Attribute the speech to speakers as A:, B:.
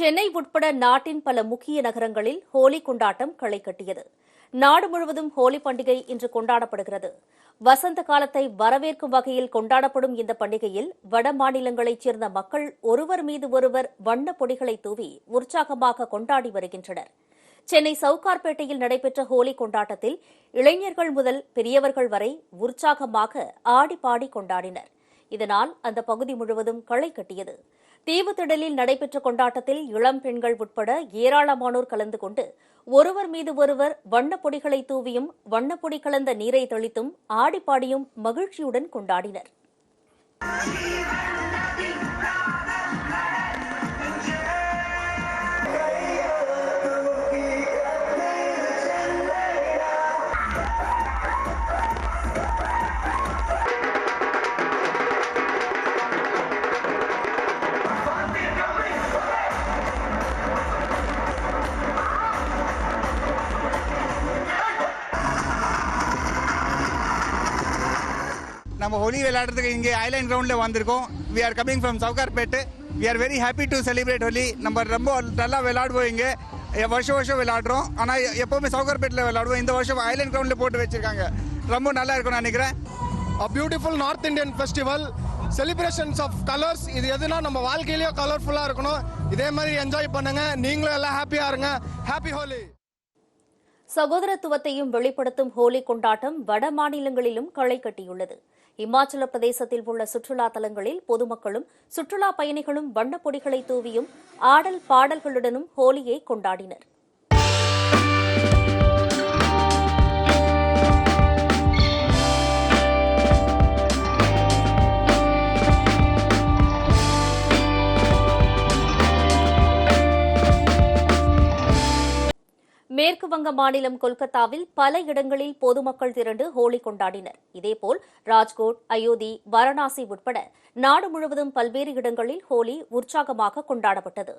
A: சென்னை உட்பட நாட்டின் பல முக்கிய நகரங்களில் ஹோலி கொண்டாட்டம் களை கட்டியது. நாடு முழுவதும் ஹோலி பண்டிகை இன்று கொண்டாடப்படுகிறது. வசந்த காலத்தை வரவேற்கும் வகையில் கொண்டாடப்படும் இந்த பண்டிகையில் வட மாநிலங்களைச் சேர்ந்த மக்கள் ஒருவர் மீது ஒருவர் வண்ண பொடிகளை தூவி உற்சாகமாக கொண்டாடி வருகின்றனர். சென்னை சவுகார்பேட்டையில் நடைபெற்ற ஹோலி கொண்டாட்டத்தில் இளைஞர்கள் முதல் பெரியவர்கள் வரை உற்சாகமாக ஆடி பாடி கொண்டாடினர். இதனால் அந்த பகுதி முழுவதும் களை கட்டியது. தீவுத்திடலில் நடைபெற்ற கொண்டாட்டத்தில் இளம் பெண்கள் உட்பட ஏராளமானோர் கலந்து கொண்டு ஒருவர் மீது ஒருவர் வண்ணப் பொடிகளை தூவியும் வண்ணப்பொடி கலந்த நீரை தெளித்தும் ஆடிப்பாடியும் மகிழ்ச்சியுடன் கொண்டாடினர்.
B: நம்ம ஹோலி விளையாடுறதுக்கு இங்கே ஐலாண்ட் கிரவுண்டில் வந்திருக்கோம். We are coming from Sowcarpet we are very happy to celebrate Holi நம்ம ரொம்ப நல்லா விளையாடுவோம் இங்கே. வருஷம் வருஷம் விளையாடுறோம். ஆனால் எப்போவுமே சவுகார்பேட்டில் விளையாடுவோம். இந்த வருஷம் ஐலாண்ட் கிரவுண்டில் போட்டு வச்சிருக்காங்க. ரொம்ப நல்லா இருக்கும் நான் நினைக்கிறேன்.
C: A beautiful north Indian festival celebrations of colours இது எதுனா நம்ம வாழ்க்கையிலேயே கலர்ஃபுல்லாக இருக்கணும். இதே மாதிரி என்ஜாய் பண்ணுங்க. நீங்களும் எல்லாம் ஹாப்பியாக இருங்க. ஹாப்பி ஹோலி
A: சகோதரத்துவத்தையும் வெளிப்படுத்தும் ஹோலி கொண்டாட்டம் வட மாநிலங்களிலும் களை கட்டியுள்ளது. இமாச்சல பிரதேசத்தில் உள்ள சுற்றுலா தலங்களில் பொதுமக்களும் சுற்றுலா பயணிகளும் வண்ணப்பொடிகளை தூவியும் ஆடல் பாடல்களுடனும் ஹோலியை கொண்டாடினர். மேற்கு வங்க மாநிலம் கொல்கத்தாவில் பல இடங்களில் பொதுமக்கள் திரண்டு ஹோலி கொண்டாடினர். இதேபோல் ராஜ்கோட் அயோத்தி வாரணாசி உட்பட நாடு முழுவதும் பல்வேறு இடங்களில் ஹோலி உற்சாகமாக கொண்டாடப்பட்டது.